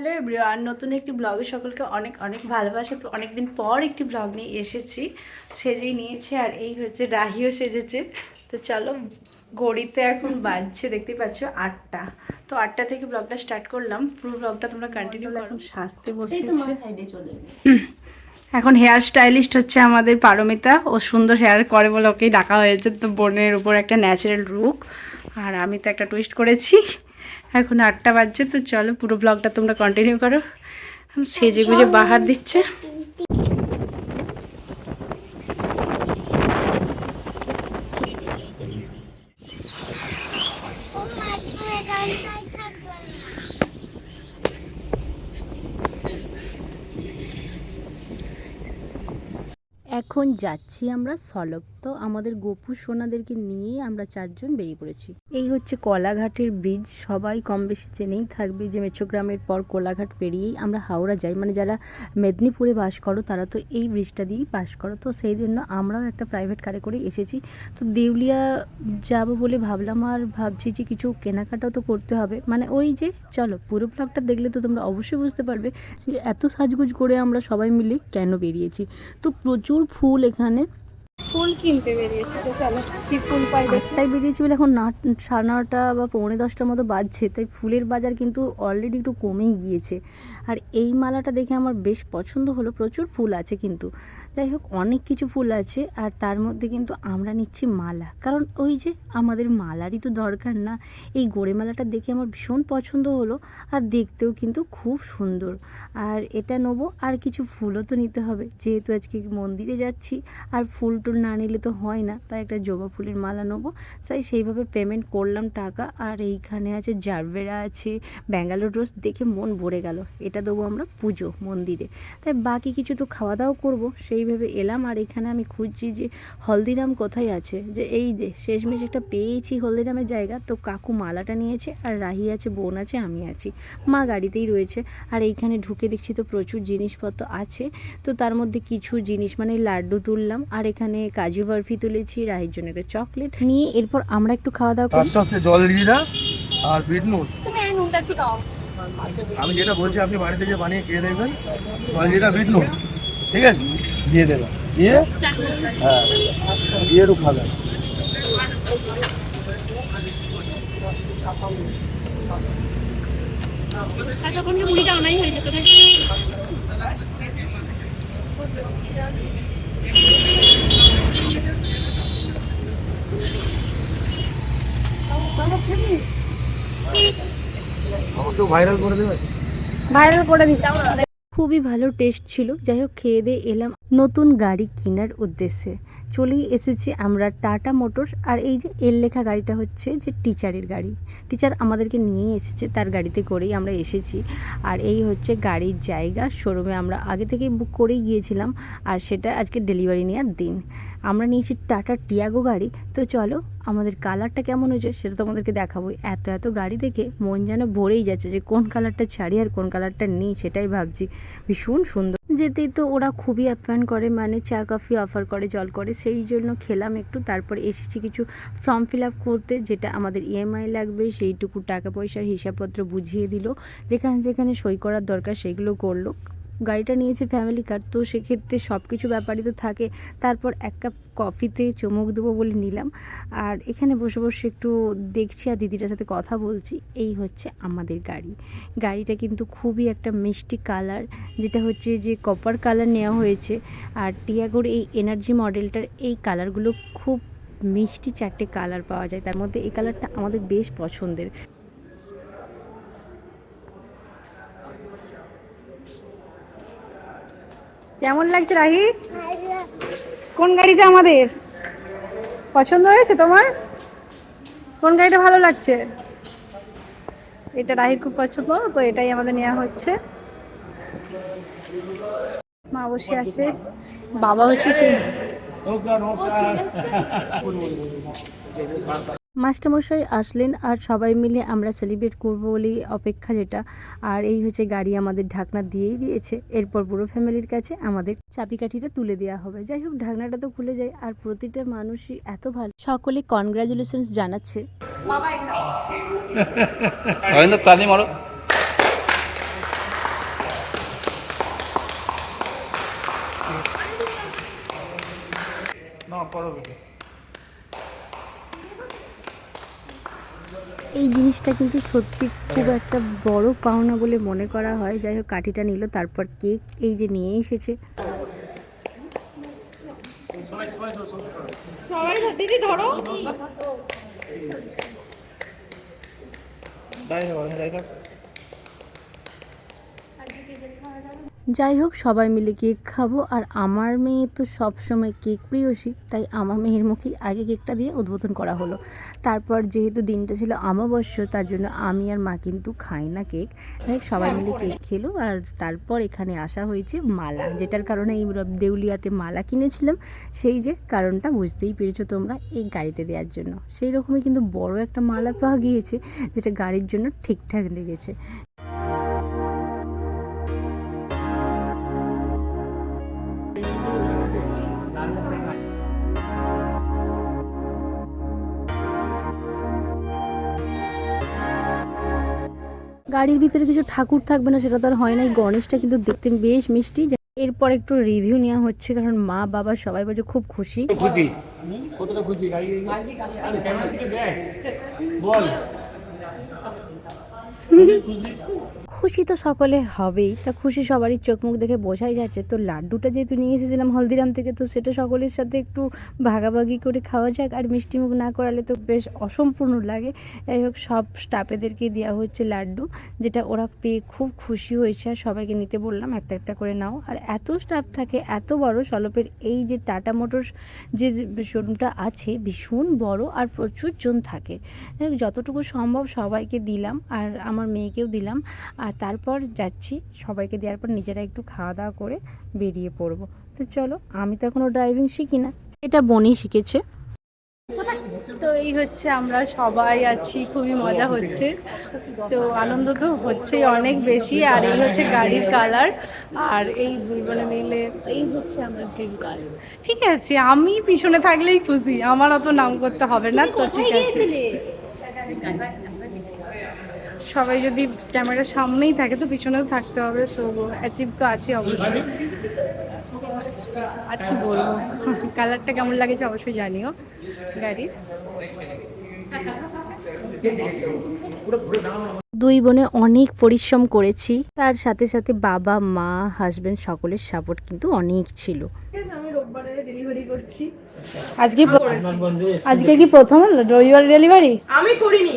Hello everyone নতুন একটি ব্লগে সকলকে অনেক অনেক ভালোবাসা। তো অনেকদিন পর একটি ব্লগ নিয়ে এসেছি সেজেই নিয়েছে আর এই হচ্ছে রাহিও সেজেছে। তো চলো ঘড়িতে এখন বাজছে দেখতে পাচ্ছ আটটা। তো আটটা থেকে ব্লগটা স্টার্ট করলাম পুরো ব্লগটা তোমরা কন্টিনিউ করো। সাজতে চলে এখন হেয়ার স্টাইলিস্ট হচ্ছে আমাদের পারমিতা। ও সুন্দর হেয়ার করে বলে ওকেই ডাকা হয়েছে তো বোনের উপর একটা ন্যাচারাল লুক আর আমি তো একটা টুইস্ট করেছি। এখন আটটা বাজছে তো চলো পুরো ব্লগটা তোমরা কন্টিনিউ করো। সেজে গুজে বাহার দিচ্ছে। এখন যাচ্ছি আমরা সলব তো আমাদের গোপু সোনাদেরকে নিয়ে আমরা চারজন বেরিয়ে পড়েছি। এই হচ্ছে কলাঘাটের ব্রিজ সবাই কম বেশি চেনেই থাকবে যে মেচোগ্রামের পর কোলাঘাট পেরিয়েই আমরা হাওড়া যাই। মানে যারা মেদিনীপুরে বাস করো, তারা তো এই ব্রিজটা দিয়েই পাস করো। তো সেই জন্য আমরাও একটা প্রাইভেট কারে করে এসেছি। তো দেউলিয়া যাব বলে ভাবলাম আর ভাবছি যে কিছু কেনাকাটাও তো করতে হবে। মানে ওই যে, চলো পুরো ব্লগটা দেখলে তো তোমরা অবশ্যই বুঝতে পারবে যে এত সাজগুজ করে আমরা সবাই মিলে কেন বেরিয়েছি। তো প্রচুর ফুল এখানে। ফুল কিনতে বেরিয়েছে তো চলো কি ফুল পাই আটটায় বেরিয়েছি বলে এখন না সাড়ে নটা বা পৌনে দশটার মতো বাজছে তাই ফুলের বাজার কিন্তু অলরেডি একটু কমেই গিয়েছে। আর এই মালাটা দেখে আমার বেশ পছন্দ হলো প্রচুর ফুল আছে কিন্তু। যাই হোক অনেক কিছু ফুল আছে আর তার মধ্যে কিন্তু আমরা নিচ্ছি মালা। কারণ ওই যে আমাদের মালারই তো দরকার না। এই গোড়ে মালাটা দেখে আমার ভীষণ পছন্দ হলো আর দেখতেও কিন্তু খুব সুন্দর। আর এটা নেব, আর কিছু ফুলও তো নিতে হবে। যেহেতু আজকে মন্দিরে যাচ্ছি, আর ফুল টুল না নিলে তো হয় না। তাই একটা জবা ফুলের মালা নেব। তাই সেইভাবে পেমেন্ট করলাম টাকা। আর এইখানে আছে জারবেরা আছে, ব্যাঙ্গালোর রোজ দেখে মন ভরে গেল। এটা দেবো আমরা পুজো মন্দিরে। তাই বাকি কিছু তো খাওয়া দাওয়া করব সেইভাবে এলাম আর এখানে আমি খুঁজছি যে হলদিরাম কোথায় আছে? যে এই যে শেষমেশ একটা পেয়েছি হলদিরামের জায়গা তো কাকু মালাটা নিয়েছে আর রাহি আছে বোন আছে আমি আছি। মা গাড়িতেই রয়েছে আর এইখানে ঢুকে দেখছি তো প্রচুর জিনিসপত্র আছে। তো তার মধ্যে কিছু জিনিস মানে লাড্ডু তুললাম আর এখানে কাজু বরফি তুলেছি রাহির জন্য একটা চকলেট নিয়ে এরপর আমরা একটু খাওয়া দাওয়া করি। হচ্ছে জল জিরা আর বিট নুন। আমি যেটা বলছি আপনি বাড়িতে যে বানিয়ে খেয়ে দেখবেন। জল জিরা বিট ঠিক আছে? দিয়ে দেবেন দিয়ে? হ্যাঁ। দিয়ে একটু খাবেন ভাইরাল করে দেবে। ভাইরাল করে দিতে খুবই ভালো টেস্ট ছিল। যাই হোক খেয়ে দিয়ে এলাম। নতুন গাড়ি কেনার উদ্দেশ্যে। চলেই এসেছি আমরা টাটা মোটরস আর এই যে এর লেখা গাড়িটা হচ্ছে যে টিচারের গাড়ি। টিচার আমাদেরকে নিয়ে এসেছে, তার গাড়িতে করেই আমরা এসেছি। আর এই হচ্ছে গাড়ির জায়গা, শোরুমে আমরা আগে থেকেই বুক করেই গিয়েছিলাম। আর সেটা আজকে ডেলিভারি নেওয়ার দিন। আমরা নিয়েছি টাটা টিয়াগো গাড়ি। তো চলো, আমাদের কালারটা কেমন হয়েছে সেটা তোমাদেরকে দেখাবো। এত এত গাড়ি দেখে মন যেন ভরেই যাচ্ছে যে কোন কালারটা ছাড়ি আর কোন কালারটা নেই সেটাই ভাবছি। ভীষণ সুন্দর। যেতেই তো ওরা খুবই আপ্যায়ন করে মানে চা, কফি অফার করে, জল করে। সেই জন্য খেলাম একটু, তারপরে এসেছি কিছু ফর্ম ফিল আপ করতে, যেটা আমাদের ইএমআই লাগবে। সেইটুকু টাকা পয়সার হিসাবপত্র বুঝিয়ে দিল। যেখানে যেখানে সই করার দরকার সেগুলো করল। গাড়িটা নিয়েছে ফ্যামিলি কার তো সেক্ষেত্রে সব কিছু ব্যাপারই তো থাকে। তারপর এক কাপ কফিতে চমক দেবো বলে নিলাম। আর এখানে বসে বসে একটু দেখছি আর দিদিটার সাথে কথা বলছি। এই হচ্ছে আমাদের গাড়ি। গাড়িটা কিন্তু খুবই একটা মিষ্টি কালার যেটা হচ্ছে যে কপার কালার নেওয়া হয়েছে। আর টিয়াগোর এই এনার্জি মডেলটার এই কালারগুলো খুব মিষ্টি চারটে কালার পাওয়া যায়। তার মধ্যে এই কালারটা আমাদের বেশ পছন্দের। কেমন লাগছে রাহি? কোন গাড়িটা আমাদের? পছন্দ হয়েছে তোমার? কোন গাড়িটা ভালো লাগছে? এটা রাহির খুব পছন্দ তো এটাই আমাদের নেওয়া হচ্ছে। মা বসে আছে। বাবা হচ্ছে সে মাস্টারমশাই আসলেন আর সবাই মিলে আমরা সেলিব্রেট করব বলেই অপেক্ষা যেটা। আর এই হচ্ছে গাড়ি আমাদের ঢাকনা দিয়েই দিয়েছে। এরপর পুরো ফ্যামিলির কাছে আমাদের চাপিকাঠিটা তুলে দেওয়া হবে। যাই হোক ঢাকনাটা তো খুলে যায় আর প্রতিটা মানুষই এত ভালো। সকলে কনগ্রাচুলেশন জানাচ্ছে। এই জিনিসটা কিন্তু সত্যি খুব একটা বড় পাওনা বলে মনে করা হয়। যাই হোক কাঠিটা নিল তারপর কেক এই যে নিয়ে এসেছে। যাই হোক সবাই মিলে কেক খাব। আর আমার মেয়ে তো সবসময় কেক প্রিয়সী তাই আমার মেয়ের মুখেই আগে কেকটা দিয়ে উদ্বোধন করা হলো। তারপর যেহেতু দিনটা ছিল আমাবস্য তার জন্য আমি আর মা কিন্তু খাই না কেক। সবাই মিলে কেক খেলো আর তারপর এখানে আসা হয়েছে মালা, যেটার কারণে এই দেউলিয়াতে মালা কিনেছিলাম। সেই যে কারণটা বুঝতেই পেরেছ তোমরা এই গাড়িতে দেওয়ার জন্য। সেই রকমই কিন্তু বড় একটা মালা পাওয়া গিয়েছে, যেটা গাড়ির জন্য ঠিকঠাক লেগেছে। গাড়ির ভিতরে কিছু ঠাকুর থাকবে না সেটা তো আর হয় না এই গণেশটা কিন্তু দেখতে বেশ মিষ্টি এরপর একটু রিভিউ নেওয়া হচ্ছে কারণ মা বাবা সবাই বলছে খুব খুশি খুশি কতটা খুশি গাড়ি বল খুশি তো সকলে হবেই। তা খুশি সবারই চোখ মুখ দেখে বোঝাই যাচ্ছে। তো লাড্ডুটা যেহেতু নিয়ে এসেছিলাম হলদিরাম থেকে, তো সেটা সকলের সাথে একটু ভাগাভাগি করে খাওয়া যাক। আর মিষ্টি মুখ না করালে তো বেশ অসম্পূর্ণ লাগে। যাই হোক, সব স্টাফেদেরকে দেওয়া হচ্ছে লাড্ডু, যেটা ওরা পেয়ে খুব খুশি হয়েছে। আর সবাইকে নিতে বললাম, একটা একটা করে নাও। আর এত স্টাফ থাকে, এত বড় সলপের এই যে টাটা মোটরস যে শোরুমটা আছে, ভীষণ বড় আর প্রচুর জন থাকে যতটুকু সম্ভব সবাইকে দিলাম। আর আমার মেয়েকেও দিলাম। আর তারপর যাচ্ছি সবাইকে দেওয়ার পর নিজেরা একটু খাওয়া দাওয়া করে বেরিয়ে পড়ব। তো চলো আমি তো এখনও ড্রাইভিং শিখি না। এটা বনি শিখেছে। তো এই হচ্ছে আমরা সবাই আছি খুবই মজা হচ্ছে। তো আনন্দ তো হচ্ছেই অনেক বেশি আর এই হচ্ছে গাড়ির কালার। আর এই দুই বোনে মিলে এই হচ্ছে আমার ড্রিম কার ঠিক আছে আমি পিছনে থাকলেই খুশি আমার অত নাম করতে হবে না তো ঠিক আছে। সবাই যদি ক্যামেরার সামনেই থাকে তো পিছনেও থাকতে হবে তো অ্যাচিভ তো আছে অবশ্যই। আর কি বলব? কালারটা কেমন লাগেছে অবশ্যই জানিও। গাড়ির দুই বোনে অনেক পরিশ্রম করেছি তার সাথে সাথে বাবা মা হাজবেন্ড সকলের সাপোর্ট কিন্তু অনেক ছিল। ডেলিভারি করছি আজকে আজকে কি প্রথম? রবিবার ডেলিভারি আমি করিনি।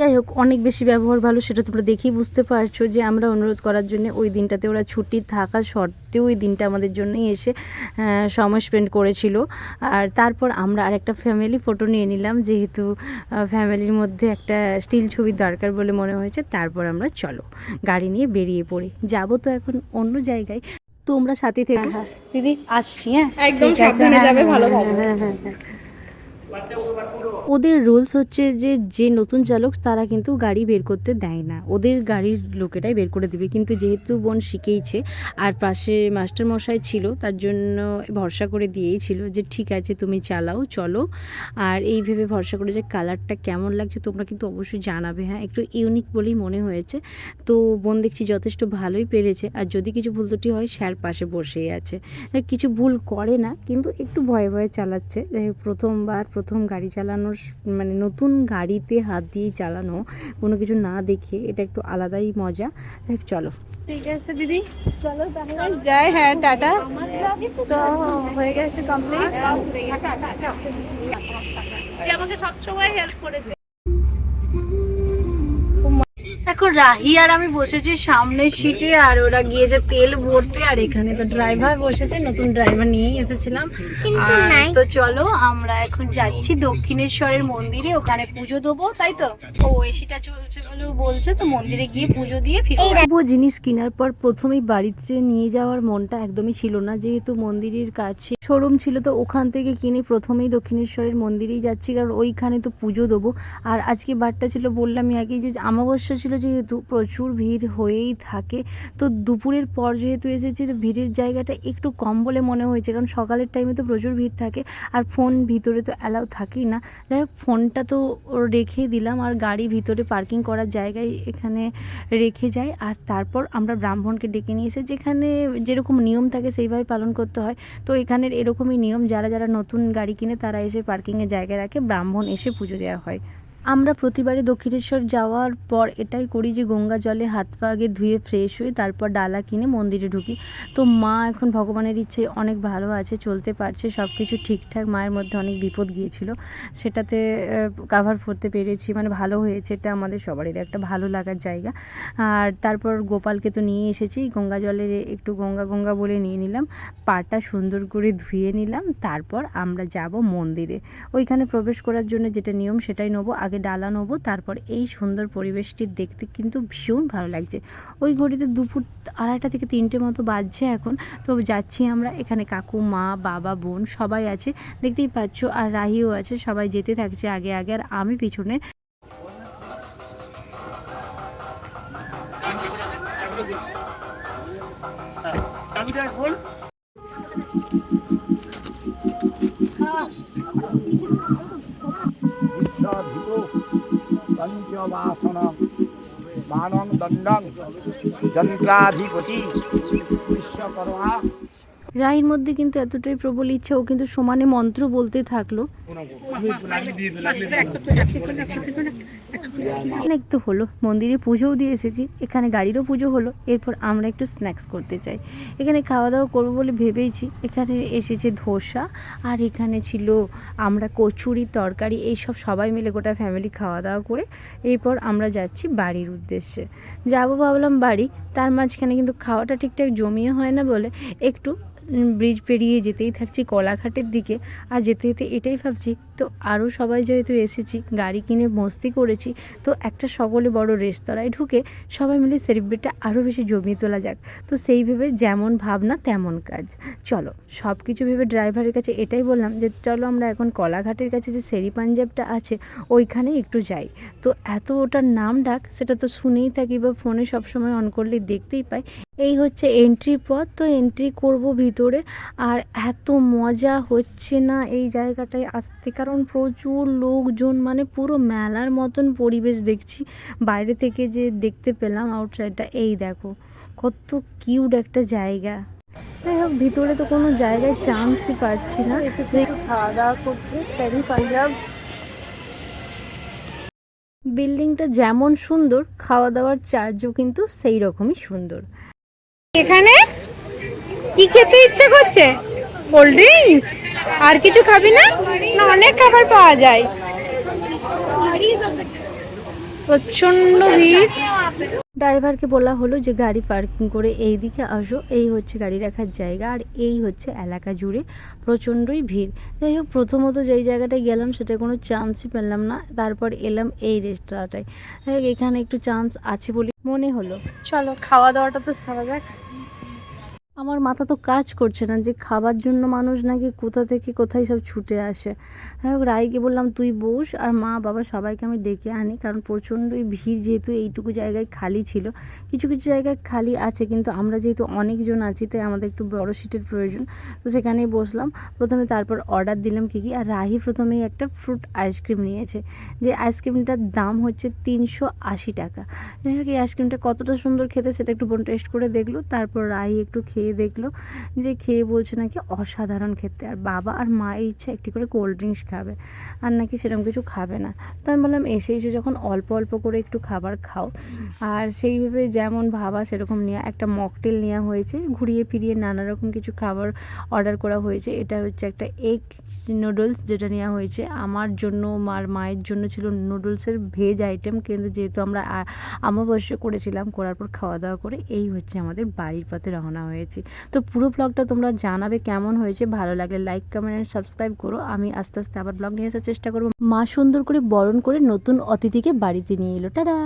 যাই হোক, অনেক বেশি ব্যবহার ভালো, সেটা তোমরা দেখেই বুঝতে পারছ যে আমরা অনুরোধ করার জন্য ওই দিনটাতে ওরা ছুটি থাকা সত্ত্বেও ওই দিনটা আমাদের জন্যই এসে সময় স্পেন্ড করেছিল। আর তারপর আমরা আরেকটা ফ্যামিলি ফটো নিয়ে নিলাম, যেহেতু ফ্যামিলির মধ্যে একটা স্টিল ছবির দরকার বলে মনে হয়েছে, তারপর আমরা চলো, গাড়ি নিয়ে বেরিয়ে পড়ি। যাব তো এখন অন্য জায়গায়। তোমরা সাথে থেকে। দিদি আসছি হ্যাঁ। একদম সাবধানে হ্যাঁ, যাবে হ্যাঁ, ভালো হ্যাঁ, থাকবে হ্যাঁ, হ্যাঁ, হ্যাঁ। ওদের রুলস হচ্ছে যে যে নতুন চালক, তারা কিন্তু গাড়ি বের করতে দেয় না। ওদের গাড়ির লোকেরাই বের করে দিবে। কিন্তু যেহেতু বোন শিখেইছে, আর পাশে মাস্টার মশাই ছিল, তার জন্য ভরসা করে দিয়েই ছিল যে, ঠিক আছে, তুমি চালাও, চলো। আর এই ভেবে ভরসা করে যে, কালারটা কেমন লাগছে, তোমরা কিন্তু অবশ্যই জানাবে। হ্যাঁ একটু ইউনিক বলেই মনে হয়েছে। তো বোন দেখছি যথেষ্ট ভালোই পেরেছে। আর যদি কিছু ভুল ত্রুটি হয় স্যার পাশে বসেই আছে। কিছু ভুল করে না, কিন্তু একটু ভয়ে ভয়ে চালাচ্ছে। প্রথমবার, প্রথম গাড়ি চালানোর মানে নতুন গাড়িতে হাত দিয়ে চালানো কোনো কিছু না দেখে এটা একটু আলাদাই মজা। দেখ চলো। ঠিক আছে দিদি। চলো তাহলে। যাই হ্যাঁ টাটা। তো হয়ে গেছে কমপ্লিট আমাকে সবসময় হেল্প করেছে এখন রাহি আর আমি বসেছি সামনের সিটে আর ওরা গিয়েছে তেল ভরতে আর এখানে তো ড্রাইভার বসেছে নতুন ড্রাইভার নিয়েই এসেছিলাম। তো চলো আমরা এখন যাচ্ছি দক্ষিণেশ্বরের মন্দিরে ওখানে পুজো দেবো তাই তো? ও এসিটা চলছে বলে বলছে তো মন্দিরে গিয়ে পুজো দিয়ে ফিরবো জিনিস কেনার পর প্রথমেই বাড়িতে নিয়ে যাওয়ার মনটা একদমই ছিল না যেহেতু মন্দিরের কাছে শোরুম ছিল তো ওখান থেকে কিনে প্রথমেই দক্ষিণেশ্বরের মন্দিরেই যাচ্ছি কারণ ওইখানে তো পুজো দেবো। আর আজকে বারটা ছিল বললামই আগে যে আমাবস্যা ছিল যেহেতু প্রচুর ভিড় হয়েই থাকে, তো দুপুরের পর যেহেতু এসেছি, তো ভিড়ের জায়গাটা একটু কম বলে মনে হয়েছে, কারণ সকালের টাইমে তো প্রচুর ভিড় থাকে, আর ফোন ভিতরে তো অ্যালাউ থাকেই না। যাই হোক ফোনটা তো রেখেই দিলাম, আর গাড়ি ভিতরে পার্কিং করার জায়গায় এখানে রেখে যাই, আর তারপর আমরা ব্রাহ্মণকে ডেকে নিয়ে এসে, যেখানে যেরকম নিয়ম থাকে সেইভাবে পালন করতে হয়। তো এখানের এরকমই নিয়ম, যারা যারা নতুন গাড়ি কিনে, তারা এসে পার্কিংয়ের জায়গায় রাখে, ব্রাহ্মণ এসে পুজো দেওয়া হয়। আমরা প্রতিবারে দক্ষিণেশ্বর যাওয়ার পর এটাই করি যে গঙ্গা জলে হাত পা আগে ধুয়ে ফ্রেশ হয়ে তারপর ডালা কিনে মন্দিরে ঢুকি। তো মা এখন ভগবানের ইচ্ছে অনেক ভালো আছে, চলতে পারছে সব কিছু ঠিকঠাক। মায়ের মধ্যে অনেক বিপদ গিয়েছিল। সেটাতে কাভার করতে পেরেছি। মানে ভালো হয়েছে, এটা আমাদের সবারই একটা ভালো লাগার জায়গা। আর তারপর গোপালকে তো নিয়ে এসেছি। গঙ্গা জলে একটু গঙ্গা গঙ্গা বলে নিয়ে নিলাম। পাটা সুন্দর করে ধুয়ে নিলাম। তারপর আমরা যাব মন্দিরে। ওইখানে প্রবেশ করার জন্য যেটা নিয়ম সেটাই নেব। আগে ডালা নেব, তারপর এই সুন্দর পরিবেশটি দেখতে কিন্তু ভীষণ ভালো লাগছে। ওই ঘড়িতে দুপুর আড়াইটা থেকে তিনটে মতো বাজছে এখন তো যাচ্ছি আমরা এখানে কাকু, মা, বাবা, বোন সবাই আছে, দেখতেই পাচ্ছ, আর রাহিও আছে, সবাই যেতে থাকছে আগে আগে, আর আমি পিছনে। চাবিটা খোল মানং দণ্ডং যন্ত্রাধিপতি বিশ্বকর্মা রায়ের মধ্যে কিন্তু এতটাই প্রবল ইচ্ছা ও কিন্তু সমানে মন্ত্র বলতে থাকল অনেক তো হলো, মন্দিরে পুজোও দিয়ে এসেছি, এখানে গাড়িরও পুজো হলো, এরপর আমরা একটু স্ন্যাক্স করতে চাই। এখানে খাওয়া দাওয়া করব বলে ভেবেইছি, এখানে এসেছে ধোসা, আর এখানে ছিল আমরা কচুরি, তরকারি, এইসব সবাই মিলে গোটা ফ্যামিলি খাওয়া দাওয়া করে, এরপর আমরা যাচ্ছি বাড়ির উদ্দেশ্যে। যাব ভাবলাম বাড়ি, তার মাঝখানে কিন্তু খাওয়াটা ঠিকঠাক জমিয়ে হয় না বলে একটু ব্রিজ পেরিয়ে যেতেই থাকছি কলাঘাটের দিকে, আর যেতে যেতে এটাই ভাবছি, তো আরও সবাই যেহেতু এসেছি, গাড়ি কিনে মস্তি করেছি তো একটা সকলে বড় রেস্তোরাঁয় ঢুকে সবাই মিলে সেলিব্রেটটা আরও বেশি জমিয়ে তোলা যাক। তো সেই ভেবে যেমন ভাবনা তেমন কাজ। চলো সব কিছু ভেবে ড্রাইভারের কাছে এটাই বললাম যে, চলো আমরা এখন কলাঘাটের কাছে যে সেরি পাঞ্জাবটা আছে ওইখানে একটু যাই। তো এত ওটার নাম ডাক, সেটা তো শুনেই থাকি বা ফোনে সবসময় অন করলে দেখতেই পাই এই হচ্ছে এন্ট্রি পথ। তো এন্ট্রি করব ভিতরে। আর এত মজা হচ্ছে না এই জায়গাটায় আসতে। কারণ প্রচুর লোকজন মানে পুরো মেলার মতন পরিবেশ দেখছি। বাইরে থেকে যে দেখতে পেলাম আউটসাইডটা এই দেখো কত কিউট একটা জায়গা। যাই হোক ভিতরে তো কোনো জায়গায় চান্সই পাচ্ছি না। এসেছে খাওয়া দাওয়া করতে পাঞ্জাব। বিল্ডিংটা যেমন সুন্দর খাওয়া দাওয়ার চার্জও কিন্তু সেই রকমই সুন্দর। এখানে? কি খেতে ইচ্ছে করছে? কোল্ড আর কিছু খাবি না? না অনেক খাবার পাওয়া যায়। প্রচণ্ড ভিড়। ড্রাইভারকে বলা হলো যে গাড়ি পার্কিং করে এই দিকে আসো। এই হচ্ছে গাড়ি রাখার জায়গা আর এই হচ্ছে এলাকা জুড়ে প্রচণ্ডই ভিড়। যাই হোক প্রথমত যেই জায়গাটায় গেলাম সেটা কোনো চান্সই পেলাম না। তারপর এলাম এই রেস্তোরাঁটায়। এখানে একটু চান্স আছে বলে মনে হলো। চলো খাওয়া দাওয়াটা তো সারা যাক। আমার মাথা তো কাজ করছে না যে খাবার জন্য মানুষ নাকি কোথা থেকে কোথায় সব ছুটে আসে। হোক রাইকে বললাম, তুই বস আর মা, বাবা সবাইকে আমি ডেকে আনি। কারণ প্রচণ্ডই ভিড় যেহেতু এইটুকু জায়গায় খালি ছিল। কিছু কিছু জায়গায় খালি আছে, কিন্তু আমরা যেহেতু অনেকজন আছি, তাই আমাদের একটু বড় সিটের প্রয়োজন। তো সেখানেই বসলাম। প্রথমে তারপর অর্ডার দিলাম কী কী, আর রাহি প্রথমেই একটা ফ্রুট আইসক্রিম নিয়েছে। যে আইসক্রিমটার দাম হচ্ছে তিনশো আশি টাকা। যাই হোক, এই আইসক্রিমটা কতটা সুন্দর খেতে, সেটা একটু বোন টেস্ট করে দেখল। তারপর রাহি একটু খেয়ে দেখল যে খেয়ে বলছে নাকি অসাধারণ খেতে। আর বাবা আর মায়ের ইচ্ছা একটি করে কোল্ড ড্রিঙ্কস খাবে, আর নাকি সেরকম কিছু খাবে না। তো আমি বললাম, এসে এসে যখন অল্প অল্প করে একটু খাবার খাও। আর সেইভাবে যেমন ভাবা সেরকম নেওয়া একটা মকটেল নেওয়া হয়েছে। ঘুরিয়ে ফিরিয়ে নানা রকম কিছু খাবার অর্ডার করা হয়েছে। এটা হচ্ছে একটা এগ নুডলস যেটা নেওয়া হয়েছে। আমার জন্য আর মায়ের জন্য ছিল নুডলসের ভেজ আইটেম কিন্তু যেহেতু আমরা আ- অমাবস্যা করেছিলাম, করার পর খাওয়া দাওয়া করে, এই হচ্ছে আমাদের বাড়ির পথে রওনা হয়েছি। তো পুরো ব্লগটা তোমরা জানাবে কেমন হয়েছে, ভালো লাগলে লাইক কমেন্ট অ্যান্ড সাবস্ক্রাইব করো। আমি আস্তে আস্তে আবার ব্লগ নিয়ে আসার চেষ্টা করব। মা সুন্দর করে বরণ করে নতুন অতিথিকে বাড়িতে নিয়ে এলো। টাটা!